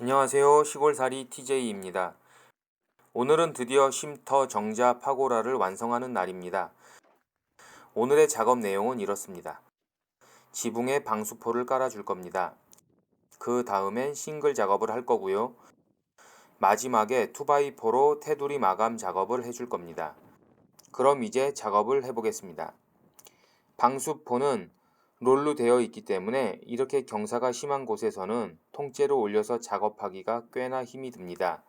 안녕하세요. 시골살이 TJ입니다. 오늘은 드디어 쉼터 정자 파고라를 완성하는 날입니다. 오늘의 작업 내용은 이렇습니다. 지붕에 방수포를 깔아줄 겁니다. 그 다음엔 싱글 작업을 할 거고요. 마지막에 투바이포로 테두리 마감 작업을 해줄 겁니다. 그럼 이제 작업을 해보겠습니다. 방수포는 롤로 되어 있기 때문에 이렇게 경사가 심한 곳에서는 통째로 올려서 작업하기가 꽤나 힘이 듭니다.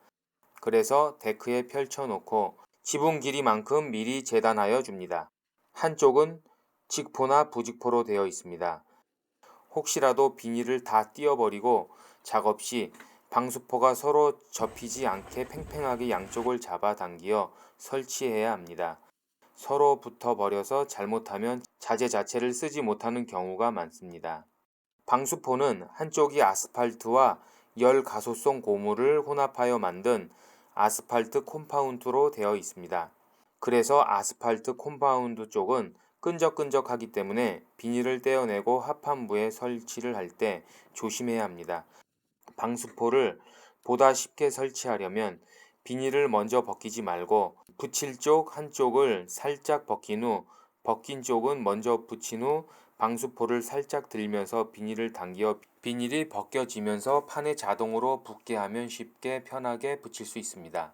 그래서 데크에 펼쳐놓고 지붕 길이만큼 미리 재단하여 줍니다. 한쪽은 직포나 부직포로 되어 있습니다. 혹시라도 비닐을 다 띄어버리고 작업 시 방수포가 서로 접히지 않게 팽팽하게 양쪽을 잡아당기어 설치해야 합니다. 서로 붙어버려서 잘못하면 자재 자체를 쓰지 못하는 경우가 많습니다. 방수포는 한쪽이 아스팔트와 열 가소성 고무를 혼합하여 만든 아스팔트 콤파운드로 되어 있습니다. 그래서 아스팔트 콤파운드 쪽은 끈적끈적하기 때문에 비닐을 떼어내고 합판부에 설치를 할 때 조심해야 합니다. 방수포를 보다 쉽게 설치하려면 비닐을 먼저 벗기지 말고 붙일 쪽 한쪽을 살짝 벗긴 후 벗긴 쪽은 먼저 붙인 후 방수포를 살짝 들면서 비닐을 당겨 비닐이 벗겨지면서 판에 자동으로 붙게 하면 쉽게 편하게 붙일 수 있습니다.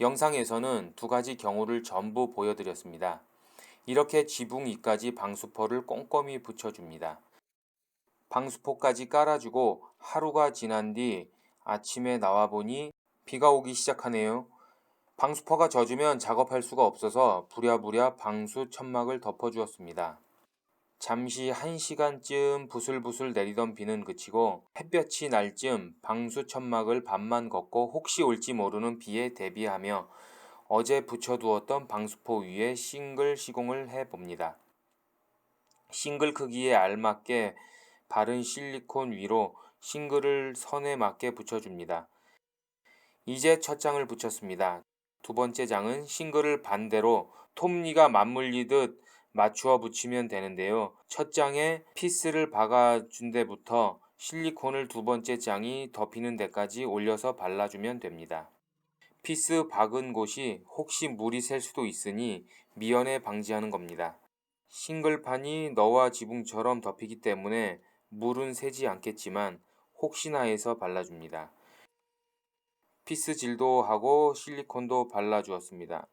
영상에서는 두 가지 경우를 전부 보여드렸습니다. 이렇게 지붕 위까지 방수포를 꼼꼼히 붙여줍니다. 방수포까지 깔아주고 하루가 지난 뒤 아침에 나와보니 비가 오기 시작하네요. 방수포가 젖으면 작업할 수가 없어서 부랴부랴 방수 천막을 덮어주었습니다. 잠시 한 시간쯤 부슬부슬 내리던 비는 그치고 햇볕이 날 쯤 방수 천막을 반만 걷고 혹시 올지 모르는 비에 대비하며 어제 붙여두었던 방수포 위에 싱글 시공을 해봅니다. 싱글 크기에 알맞게 바른 실리콘 위로 싱글을 선에 맞게 붙여줍니다. 이제 첫 장을 붙였습니다. 두 번째 장은 싱글을 반대로 톱니가 맞물리듯 맞추어 붙이면 되는데요. 첫 장에 피스를 박아준 데부터 실리콘을 두 번째 장이 덮이는 데까지 올려서 발라주면 됩니다. 피스 박은 곳이 혹시 물이 셀 수도 있으니 미연에 방지하는 겁니다. 싱글판이 너와 지붕처럼 덮이기 때문에 물은 새지 않겠지만 혹시나 해서 발라줍니다. 피스질도 하고 실리콘도 발라주었습니다.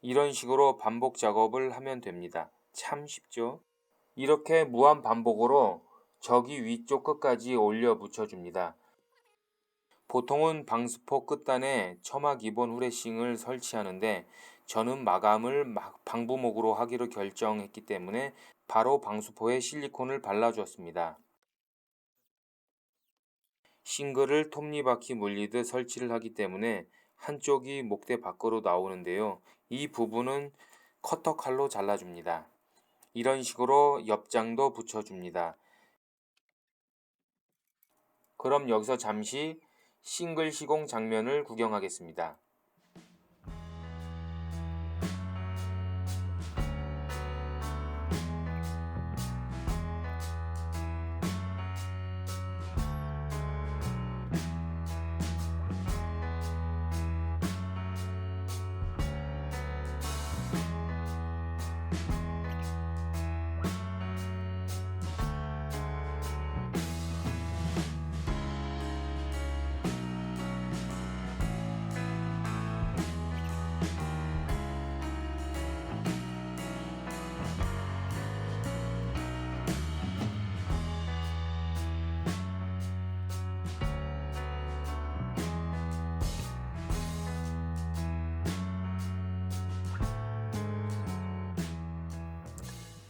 이런 식으로 반복 작업을 하면 됩니다. 참 쉽죠? 이렇게 무한 반복으로 저기 위쪽 끝까지 올려 붙여줍니다. 보통은 방수포 끝단에 처마 기본 후레싱을 설치하는데 저는 마감을 방부목으로 하기로 결정했기 때문에 바로 방수포에 실리콘을 발라주었습니다. 싱글을 톱니바퀴 물리듯 설치를 하기 때문에 한쪽이 목대 밖으로 나오는데요. 이 부분은 커터 칼로 잘라줍니다. 이런 식으로 옆장도 붙여줍니다. 그럼 여기서 잠시 싱글 시공 장면을 구경하겠습니다.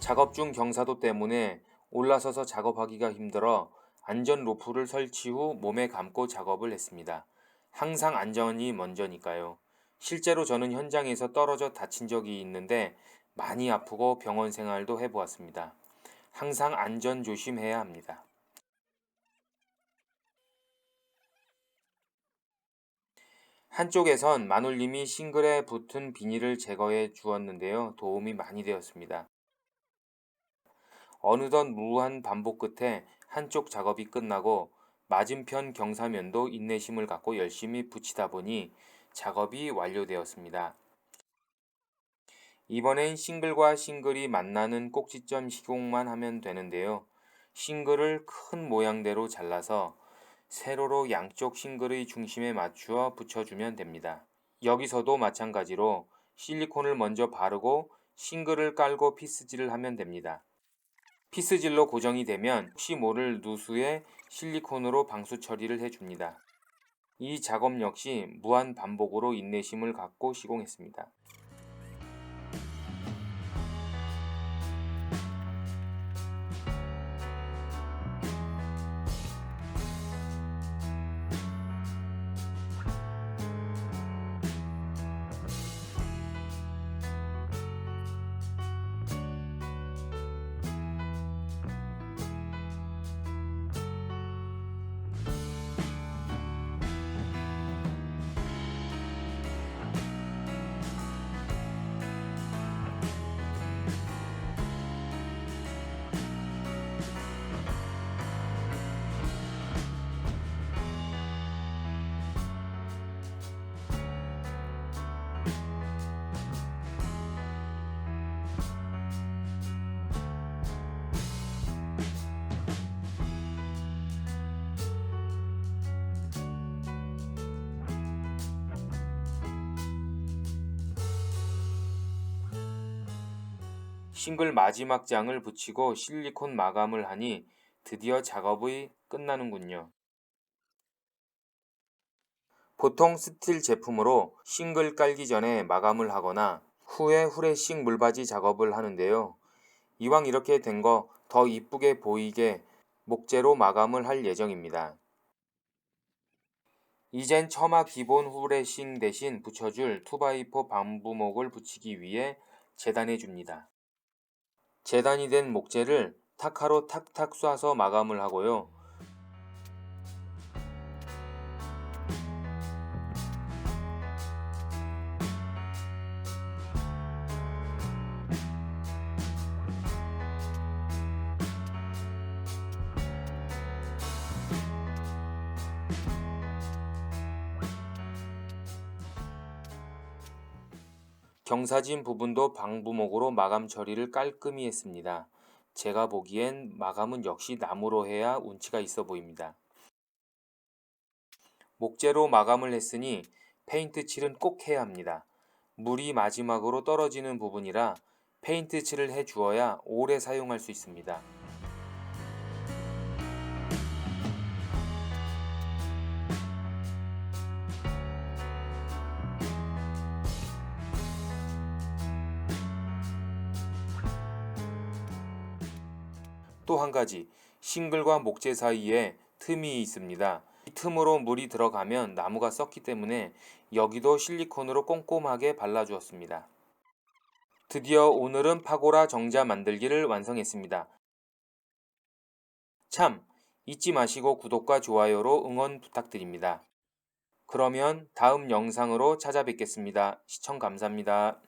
작업 중 경사도 때문에 올라서서 작업하기가 힘들어 안전 로프를 설치 후 몸에 감고 작업을 했습니다. 항상 안전이 먼저니까요. 실제로 저는 현장에서 떨어져 다친 적이 있는데 많이 아프고 병원 생활도 해보았습니다. 항상 안전 조심해야 합니다. 한쪽에선 마눌님이 싱글에 붙은 비닐을 제거해 주었는데요. 도움이 많이 되었습니다. 어느덧 무한 반복 끝에 한쪽 작업이 끝나고 맞은편 경사면도 인내심을 갖고 열심히 붙이다 보니 작업이 완료되었습니다. 이번엔 싱글과 싱글이 만나는 꼭지점 시공만 하면 되는데요. 싱글을 큰 모양대로 잘라서 세로로 양쪽 싱글의 중심에 맞추어 붙여주면 됩니다. 여기서도 마찬가지로 실리콘을 먼저 바르고 싱글을 깔고 피스질을 하면 됩니다. 피스질로 고정이 되면 혹시 모를 누수에 실리콘으로 방수 처리를 해줍니다. 이 작업 역시 무한 반복으로 인내심을 갖고 시공했습니다. 싱글 마지막 장을 붙이고 실리콘 마감을 하니 드디어 작업이 끝나는군요. 보통 스틸 제품으로 싱글 깔기 전에 마감을 하거나 후에 후레싱 물바지 작업을 하는데요. 이왕 이렇게 된 거 더 이쁘게 보이게 목재로 마감을 할 예정입니다. 이젠 처마 기본 후레싱 대신 붙여줄 2x4 방부목을 붙이기 위해 재단해 줍니다. 재단이 된 목재를 타카로 탁탁 쏴서 마감을 하고요. 경사진 부분도 방부목으로 마감 처리를 깔끔히 했습니다. 제가 보기엔 마감은 역시 나무로 해야 운치가 있어 보입니다. 목재로 마감을 했으니 페인트 칠은 꼭 해야 합니다. 물이 마지막으로 떨어지는 부분이라 페인트 칠을 해 주어야 오래 사용할 수 있습니다. 또 한 가지 싱글과 목재 사이에 틈이 있습니다. 이 틈으로 물이 들어가면 나무가 썩기 때문에 여기도 실리콘으로 꼼꼼하게 발라주었습니다. 드디어 오늘은 파고라 정자 만들기를 완성했습니다. 참, 잊지 마시고 구독과 좋아요로 응원 부탁드립니다. 그러면 다음 영상으로 찾아뵙겠습니다. 시청 감사합니다.